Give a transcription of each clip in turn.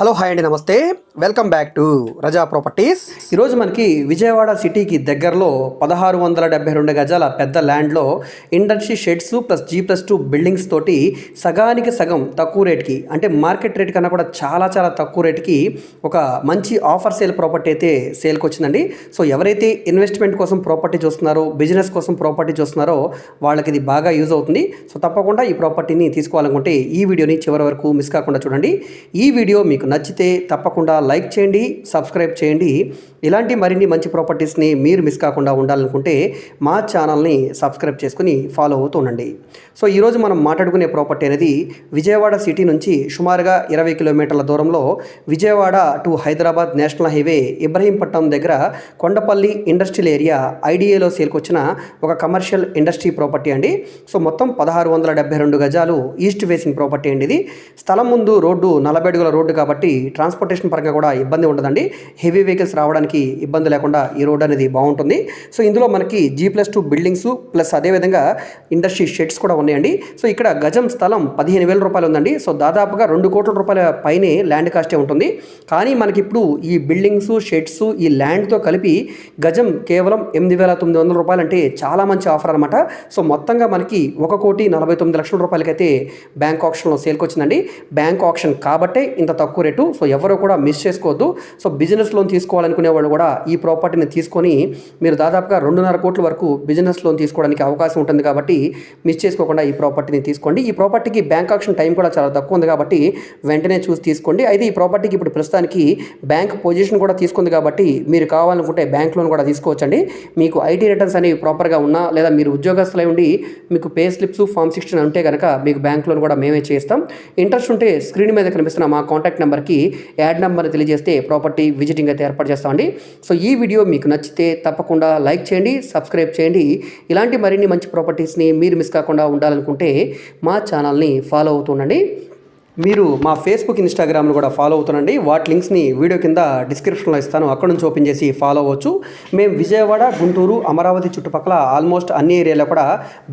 Hello hi అండి నమస్తే. Welcome back to Raja properties. ఈరోజు మనకి విజయవాడ సిటీకి దగ్గరలో పదహారు వందల డెబ్బై రెండు గజాల పెద్ద ల్యాండ్లో industry sheds plus G plus two buildings తోటి సగానికి సగం తక్కువ రేట్కి అంటే మార్కెట్ రేట్ కన్నా కూడా చాలా చాలా తక్కువ రేట్కి ఒక మంచి ఆఫర్ సేల్ ప్రాపర్టీ అయితే సేల్కి వచ్చిందండి. సో ఎవరైతే ఇన్వెస్ట్మెంట్ కోసం ప్రాపర్టీ చూస్తున్నారో బిజినెస్ కోసం ప్రాపర్టీ చూస్తున్నారో వాళ్ళకి ఇది బాగా యూజ్ అవుతుంది. సో తప్పకుండా ఈ ప్రాపర్టీని తీసుకోవాలనుకుంటే ఈ వీడియోని చివరి వరకు మిస్ కాకుండా చూడండి. ఈ వీడియో మీకు నచ్చితే తప్పకుండా లైక్ చేయండి సబ్స్క్రైబ్ చేయండి. ఇలాంటి మరిన్ని మంచి ప్రాపర్టీస్ని మీరు మిస్ కాకుండా ఉండాలనుకుంటే మా ఛానల్ని సబ్స్క్రైబ్ చేసుకుని ఫాలో అవుతూ ఉండండి. సో ఈరోజు మనం మాట్లాడుకునే ప్రాపర్టీ అనేది విజయవాడ సిటీ నుంచి సుమారుగా ఇరవై కిలోమీటర్ల దూరంలో Vijayawada to Hyderabad national highway Ibrahimpatnam దగ్గర కొండపల్లి ఇండస్ట్రియల్ ఏరియా ఐడిఏలో సేల్కొచ్చిన ఒక కమర్షియల్ ఇండస్ట్రీ ప్రాపర్టీ అండి. సో మొత్తం పదహారు వందల డెబ్బై రెండు గజాలు ఈస్ట్ ఫేసింగ్ ప్రాపర్టీ అండి ఇది. స్థలం ముందు రోడ్డు నలభై అడుగుల రోడ్డు కాబట్టి ట్రాన్స్పోర్టేషన్ పరంగా కూడా ఇబ్బంది ఉండదండి. హెవీ వెహికల్స్ రావడానికి ఇబ్బంది లేకుండా ఈ రోడ్ అనేది బాగుంటుంది. సో ఇందులో మనకి G plus two buildings plus అదేవిధంగా ఇండస్ట్రీ షెడ్స్ కూడా ఉన్నాయండి. సో ఇక్కడ గజం స్థలం పదిహేను వేల రూపాయలు ఉందండి. సో దాదాపుగా రెండు కోట్ల రూపాయల పైనే ల్యాండ్ కాస్టే ఉంటుంది. కానీ మనకి ఇప్పుడు ఈ బిల్డింగ్స్ షెడ్స్ ఈ ల్యాండ్తో కలిపి గజం కేవలం ఎనిమిది వేల తొమ్మిది వందల రూపాయలు అంటే చాలా మంచి ఆఫర్ అనమాట సో మొత్తంగా మనకి ఒక కోటి నలభై తొమ్మిది లక్షల రూపాయలకైతే బ్యాంక్ ఆప్షన్లో సేల్కి వచ్చిందండి. బ్యాంక్ ఆప్షన్ కాబట్టే ఇంత తక్కువ రేటు సో ఎవరు కూడా మిస్ చేసుకోవద్దు. సో బిజినెస్ లోన్ తీసుకోవాలనుకునే వాళ్ళు కూడా ఈ ప్రాపర్టీని తీసుకొని మీరు దాదాపుగా రెండున్నర కోట్ల వరకు బిజినెస్ లోన్ తీసుకోవడానికి అవకాశం ఉంటుంది కాబట్టి మిస్ చేసుకోకుండా ఈ ప్రాపర్టీని తీసుకోండి. ఈ ప్రాపర్టీకి బ్యాంక్ ఆప్షన్ టైం కూడా చాలా తక్కువ ఉంది కాబట్టి వెంటనే చూసి తీసుకోండి. అయితే ఈ ప్రాపర్టీకి ఇప్పుడు ప్రస్తుతానికి బ్యాంక్ పొజిషన్ కూడా తీసుకుంది కాబట్టి మీరు కావాలనుకుంటే బ్యాంక్ లోన్ కూడా తీసుకోవచ్చండి. మీకు ఐటీ రిటర్న్స్ అనేవి ప్రాపర్గా ఉన్నా లేదా మీరు ఉద్యోగస్తులై ఉండి మీకు పే స్లిప్స్ ఫామ్ సిక్స్టీన్ ఉంటే కనుక మీకు బ్యాంక్ లోన్ కూడా మేమే చేస్తాం. ఇంట్రెస్ట్ ఉంటే స్క్రీన్ మీద కనిపిస్తున్న మా contact number number add number తెలియజేస్తే ప్రాపర్టీ విజిటింగ్ అయితే ఏర్పాటు చేస్తామండి సో ఈ వీడియో మీకు నచ్చితే తప్పకుండా లైక్ చేయండి సబ్స్క్రైబ్ చేయండి. ఇలాంటి మరిన్ని మంచి ప్రాపర్టీస్ని మీరు మిస్ కాకుండా ఉండాలనుకుంటే మా ఛానల్ని ఫాలో అవుతుండండి మీరు మా ఫేస్బుక్ ఇన్స్టాగ్రామ్ను కూడా ఫాలో అవుతానండి వాటి లింక్స్ని వీడియో కింద డిస్క్రిప్షన్లో ఇస్తాను. అక్కడ నుంచి ఓపెన్ చేసి ఫాలో అవ్వచ్చు. మేము విజయవాడ గుంటూరు అమరావతి చుట్టుపక్కల ఆల్మోస్ట్ అన్ని ఏరియాలో కూడా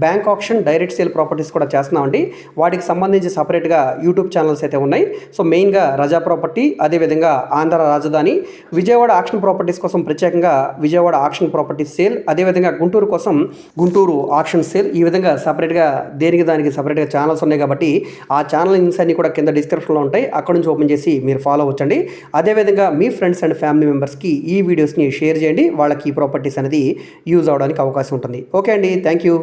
bank option direct sale properties కూడా చేస్తున్నామండి. వాటికి సంబంధించి సపరేట్గా యూట్యూబ్ ఛానల్స్ అయితే ఉన్నాయి. సో మెయిన్గా రజా ప్రాపర్టీ అదేవిధంగా ఆంధ్ర రాజధాని విజయవాడ ఆక్షన్ ప్రాపర్టీస్ కోసం ప్రత్యేకంగా విజయవాడ ఆక్షన్ ప్రాపర్టీస్ సేల్ అదేవిధంగా గుంటూరు కోసం గుంటూరు ఆక్షన్ సేల్ ఈ విధంగా సపరేట్గా దేనికి దానికి సపరేట్గా ఛానల్స్ ఉన్నాయి కాబట్టి ఆ ఛానల్ లింక్స్ అన్ని కూడా కింద డిస్క్రిప్షన్లో ఉంటాయి. అక్కడ నుంచి ఓపెన్ చేసి మీరు ఫాలో అవ్వచ్చండి. అదేవిధంగా మీ ఫ్రెండ్స్ అండ్ ఫ్యామిలీ మెంబర్స్కి ఈ వీడియోస్ని షేర్ చేయండి. వాళ్ళకి ఈ ప్రాపర్టీస్ అనేది యూజ్ అవడానికి అవకాశం ఉంటుంది. ఓకే అండి. Thank you